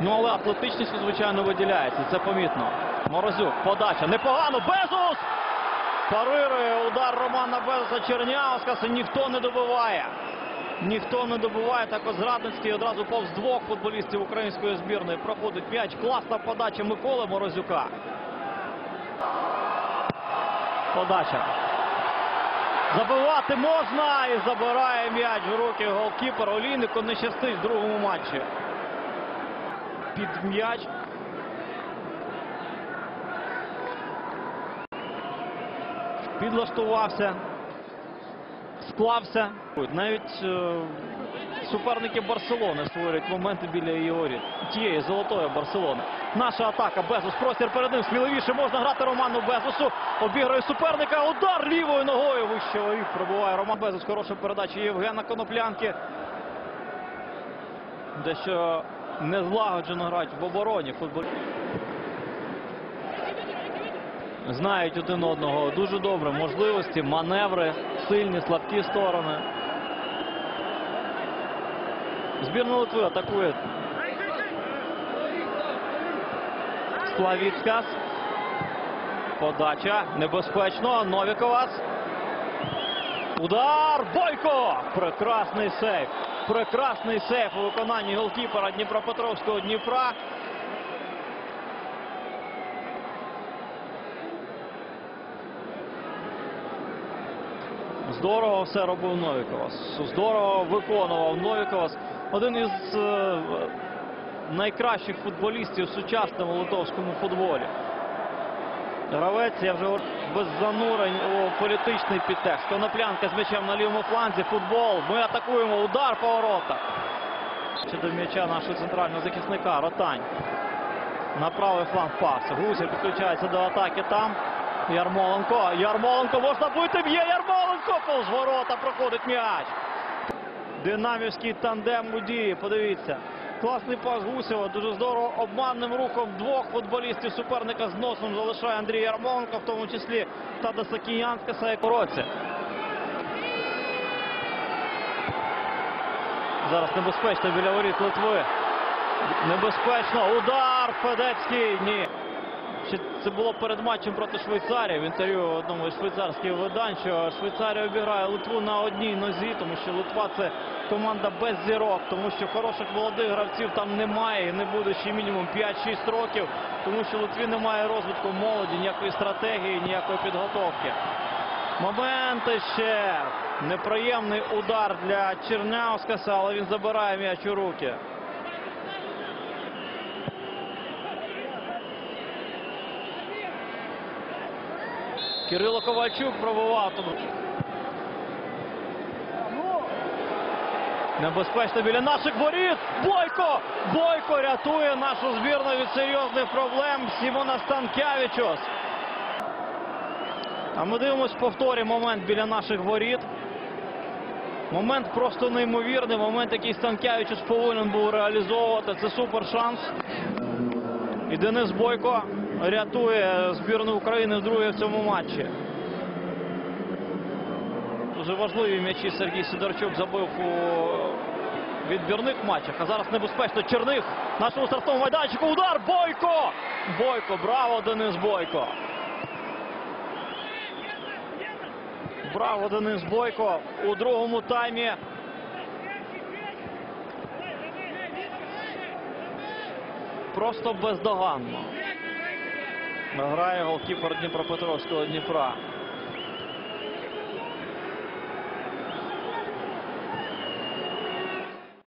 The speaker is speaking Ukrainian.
Ну, але атлетичність, звичайно, виділяється. Це помітно. Морозюк, подача. Непогано. Безус! Парирує удар Романа Безуса Чернявська. Ніхто не добиває. Ніхто не добиває. Так ось Зрадницький одразу повз двох футболістів української збірної. Проходить м'яч. Класна подача Миколи Морозюка. Подача. Забивати можна і забирає м'яч в руки голкіпер. Олійнику не щастить в другому матчі. Під м'яч. Підлаштувався. Склався. Навіть е, суперники Барселони створюють моменти біля воріт. Тієї золотої Барселони. Наша атака. Безус. Простір перед ним. Сміливіше можна грати Роману Безусу. Обіграє суперника. Удар лівою ногою. Вище воріт пробуває Роман Безус. Хороша передача Євгена Коноплянки. Дещо незлагоджено грають в обороні. Знають один одного дуже добре. Можливості, маневри, сильні, слабкі сторони. Збірна Литви атакує. Славіцькас. Подача. Небезпечно. Новіковас. Удар. Бойко! Прекрасний сейф. Прекрасний сейф у виконанні голкіпера Дніпропетровського Дніпра. Здорово все робив Новіковас. Здорово виконував Новіковас. Один із е, найкращих футболістів в сучасному литовському футболі. Гравець, я вже без занурень у політичний підтекст. Коноплянка з м'ячем на лівому фланзі. Футбол. Ми атакуємо. Удар по воротах. Ще до м'яча нашого центрального захисника. Ротань. На правий фланг пас. Гусєв підключається до атаки там. Ярмоленко. Ярмоленко можна бити. Б'є Ярмоленко. Повз ворота проходить м'яч. Динамівський тандем у дії. Подивіться. Класний пас Гусєва. Дуже здорово обманним рухом двох футболістів суперника з носом залишає Андрій Ярмоленко, в тому числі Тада Сакіян і Короці. Зараз небезпечно біля воріт Литви. Небезпечно. Удар Федецький. Ні. Ще це було перед матчем проти Швейцарії. В інтерв'ю одному із швейцарських видань, що Швейцарія обіграє Литву на одній нозі, тому що Литва це команда без зірок, тому що хороших молодих гравців там немає і не буде ще мінімум 5-6 років, тому що Литві немає розвитку молоді, ніякої стратегії, ніякої підготовки. Моменти ще. Неприємний удар для Черняускаса, але він забирає м'яч у руки. Кирило Ковальчук пробував тут. Небезпечно біля наших воріт. Бойко! Бойко рятує нашу збірну від серйозних проблем. Сімона Станкявічос. А ми дивимось в повторі момент біля наших воріт. Момент просто неймовірний. Момент, який Станкявічус повинен був реалізовувати. Це супер шанс. І Денис Бойко рятує збірну України вдруге в цьому матчі. Дуже важливі м'ячі Сергій Сидорчук забив у відбірних матчах. А зараз небезпечно Черних. Нашому стартовому майданчику. Удар! Бойко! Бойко! Браво, Денис Бойко! Браво, Денис Бойко! У другому таймі. Просто бездоганно. Грає голкіпер Дніпропетровського Дніпра.